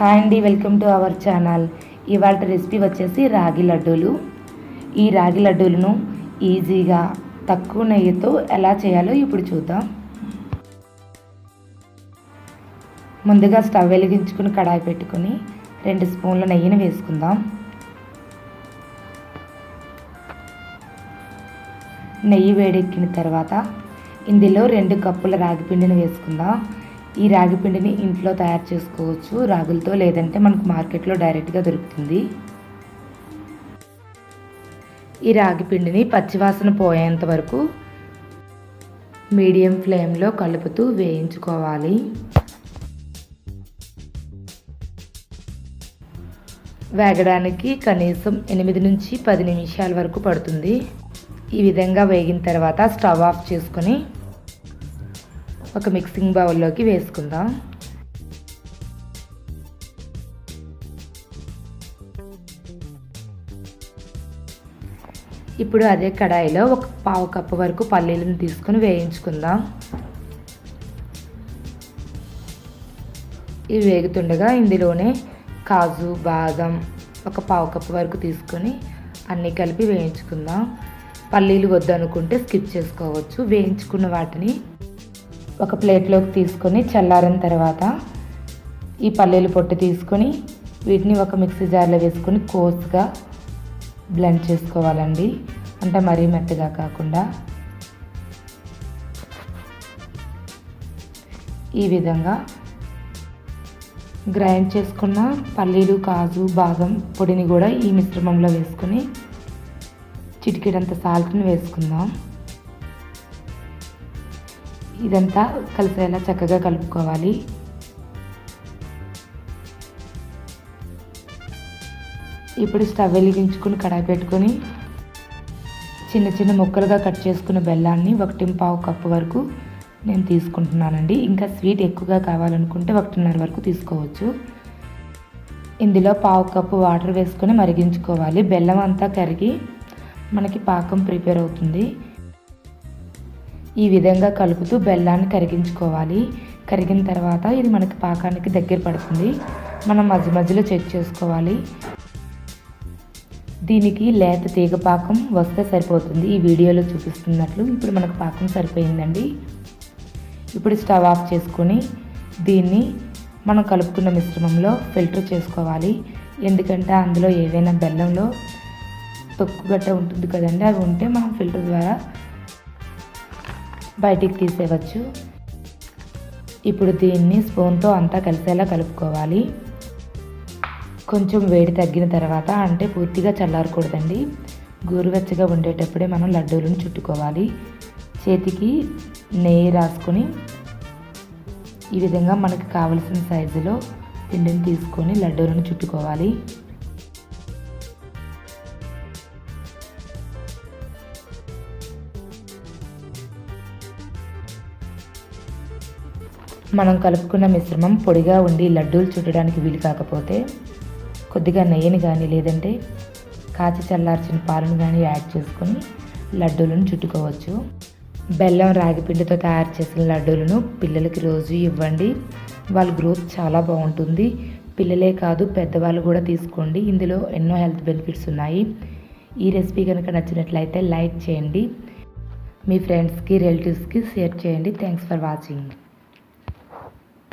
Hi అండి welcome to our channel ఇవాళ recipe వచ్చేసి రాగి లడ్డూలు. ఈ రాగి లడ్డూలను ఈజీగా తక్కువ నెయ్యితో ఎలా చేయాలో ఇప్పుడు చూద్దాం. ముందుగా స్టవ్ వెలిగించుకుని కడాయి పెట్టుకుని రెండు స్పూన్ల నెయ్యిని వేసుకుందాం. నెయ్యి వేడెక్కిన తర్వాత ఇందులో రెండు కప్పుల రాగి పిండిని వేసుకుందాం. ఈ రాగి పిండిని ఇంట్లో తయారు చేసుకోవచ్చు. రాగులతో లేదంటే మనకు మార్కెట్లో డైరెక్ట్గా దొరుకుతుంది. ఈ రాగి పిండిని పచ్చివాసన పోయేంత వరకు మీడియం ఫ్లేమ్లో కలుపుతూ వేయించుకోవాలి. వేగడానికి కనీసం ఎనిమిది నుంచి పది నిమిషాల వరకు పడుతుంది. ఈ విధంగా వేగిన తర్వాత స్టవ్ ఆఫ్ చేసుకొని ఒక మిక్సింగ్ బౌల్లోకి వేసుకుందాం. ఇప్పుడు అదే కడాయిలో ఒక పావు కప్పు వరకు పల్లీలను తీసుకొని వేయించుకుందాం. ఇవి వేగుతుండగా ఇందులోనే కాజు బాదం ఒక పావు కప్పు వరకు తీసుకొని అన్నీ కలిపి వేయించుకుందాం. పల్లీలు వద్దనుకుంటే స్కిప్ చేసుకోవచ్చు. వేయించుకున్న వాటిని ఒక ప్లేట్లోకి తీసుకొని చల్లారిన తర్వాత ఈ పల్లీలు పొట్టు తీసుకొని వీటిని ఒక మిక్సీ జార్లో వేసుకొని కోర్స్గా బ్లెండ్ చేసుకోవాలండి. అంటే మరీ మెత్తగా కాకుండా. ఈ విధంగా గ్రైండ్ చేసుకున్న పల్లీలు కాజు బాదం పొడిని కూడా ఈ మిశ్రమంలో వేసుకొని చిటికెడంత సాల్ట్ని వేసుకుందాం. ఇదంతా కలిసేలా చక్కగా కలుపుకోవాలి. ఇప్పుడు స్టవ్ వెలిగించుకుని కడాయి పెట్టుకొని చిన్న చిన్న ముక్కలుగా కట్ చేసుకున్న బెల్లాన్ని ఒకటి పావు కప్పు వరకు నేను తీసుకుంటున్నానండి. ఇంకా స్వీట్ ఎక్కువగా కావాలనుకుంటే ఒకటిన్నర వరకు తీసుకోవచ్చు. ఇందులో పావు కప్పు వాటర్ వేసుకొని మరిగించుకోవాలి. బెల్లం అంతా కరిగి మనకి పాకం ప్రిపేర్ అవుతుంది. ఈ విధంగా కలుపుతూ బెల్లాన్ని కరిగించుకోవాలి. కరిగిన తర్వాత ఇది మనకి పాకానికి దగ్గర పడుతుంది. మనం మధ్య మధ్యలో చెక్ చేసుకోవాలి. దీనికి లేత తీగ పాకం వస్తే సరిపోతుంది. ఈ వీడియోలో చూపిస్తున్నట్లు ఇప్పుడు మనకు పాకం సరిపోయిందండి. ఇప్పుడు స్టవ్ ఆఫ్ చేసుకొని దీన్ని మనం కలుపుకున్న మిశ్రమంలో ఫిల్టర్ చేసుకోవాలి. ఎందుకంటే అందులో ఏదైనా బెల్లంలో తొక్కుగట్ట ఉంటుంది కదండి అవి ఉంటే మనం ఫిల్టర్ ద్వారా బయటికి తీసేయవచ్చు. ఇప్పుడు దీన్ని స్పూన్తో అంతా కలిసేలా కలుపుకోవాలి. కొంచెం వేడి తగ్గిన తర్వాత అంటే పూర్తిగా చల్లారకూడదండి. గోరువెచ్చగా ఉండేటప్పుడే మనం లడ్డూలను చుట్టుకోవాలి. చేతికి నెయ్యి రాసుకొని ఈ విధంగా మనకు కావలసిన సైజులో పిండిని తీసుకొని లడ్డూలను చుట్టుకోవాలి. మనం కలుపుకున్న మిశ్రమం పొడిగా ఉండి లడ్డూలు చుట్టడానికి వీలు కాకపోతే కొద్దిగా నెయ్యిని కానీ లేదంటే కాచి చల్లార్చిన పాలను కానీ యాడ్ చేసుకొని లడ్డూలను చుట్టుకోవచ్చు. బెల్లం రాగిపిండితో తయారు చేసిన లడ్డూలను పిల్లలకి రోజు ఇవ్వండి. వాళ్ళ గ్రోత్ చాలా బాగుంటుంది. పిల్లలే కాదు పెద్దవాళ్ళు కూడా తీసుకోండి. ఇందులో ఎన్నో హెల్త్ బెనిఫిట్స్ ఉన్నాయి. ఈ రెసిపీ కనుక నచ్చినట్లయితే లైక్ చేయండి. మీ ఫ్రెండ్స్కి రిలేటివ్స్కి షేర్ చేయండి. Thanks for watching.